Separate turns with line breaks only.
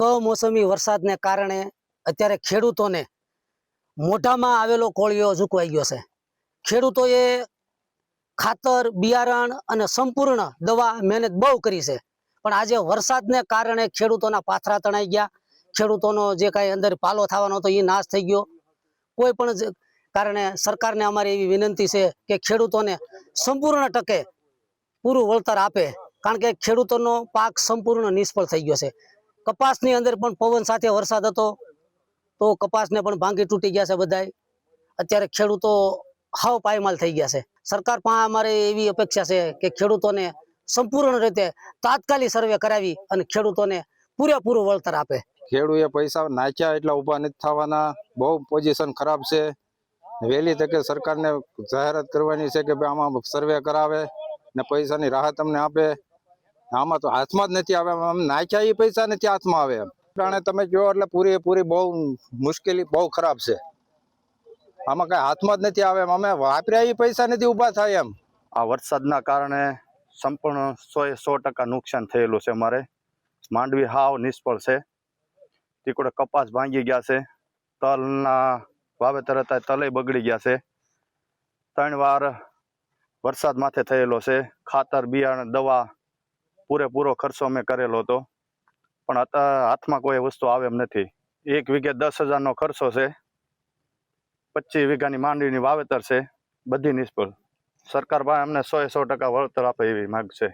કમોસમી વરસાદને કારણે અત્યારે ખેડૂતોને મોઢામાં આવેલો કોળિયો ઝૂકવાઈ ગયો છે. ખેડૂતોએ ખાતર, બિયારણ અને સંપૂર્ણ દવા મહેનત બહુ કરી છે. પણ આજે વરસાદને કારણે ખેડૂતોના પાથરા તણાઈ ગયા. ખેડૂતોનો જે કાંઈ અંદર પાલો થવાનો હતો એ નાશ થઈ ગયો. કોઈ પણ કારણે સરકારને અમારી એવી વિનંતી છે કે ખેડૂતોને સંપૂર્ણ ટકે પૂરું વળતર આપે. કારણ કે ખેડૂતોનો પાક સંપૂર્ણ નિષ્ફળ થઈ ગયો છે. કપાસની અંદર પણ પવન સાથે વરસાદ હતો, તો કપાસને પણ ભાંગી તૂટી ગયા છે બધાય. અત્યારે ખેડૂતો હાવ પાયમાલ થઈ ગયા છે. સરકાર પાસે અમારે એવી અપેક્ષા છે કે ખેડૂતોને સંપૂર્ણ રીતે તાત્કાલિક સર્વે કરાવી અને ખેડૂતોને પૂરેપૂરું વળતર આપે.
ખેડૂએ પૈસા નાખ્યા એટલા ઊભા નથી થવાના, બહુ પોઝિશન ખરાબ છે. વહેલી તકે સરકારને જાહેરાત કરવાની છે કે ભાઈ આમાં સર્વે કરાવે ને પૈસાની રાહત અમને આપે. આમાં તો હાથમાં જ નથી આવે. આમ નાખ્યા એ પૈસા નથી હાથમાં આવે એમ. જાણે તમે કહો એટલે પૂરી પૂરી બહુ મુશ્કેલી, બહુ ખરાબ છે. આમાં કઈ હાથમાં જ નથી આવે એમ. અમે વાપર્યા એ પૈસા નથી ઊભા થાય એમ.
આ વરસાદના કારણે સંપૂર્ણ સો સો ટકા નુકસાન થયેલું છે અમારે. માંડવી હાવ નિષ્ફળ છે. તીકડે કપાસ ભાંગી ગયા છે. તલના વાવેતર હતા તલે બગડી ગયા છે. ત્રણ વાર વરસાદ માથે થયેલો છે. ખાતર બિયારણ દવા પૂરેપૂરો ખર્ચો અમે કરેલો હતો. પણ હાથમાં કોઈ વસ્તુ આવે એમ નથી. એક વીઘે દસ હજારનો ખર્ચો છે. પચીસ વીઘાની માંડવીની વાવેતર છે. બધી નિષ્ફળ. સરકાર પાસે અમને સો એ સો ટકા વળતર આપે એવી માગ છે.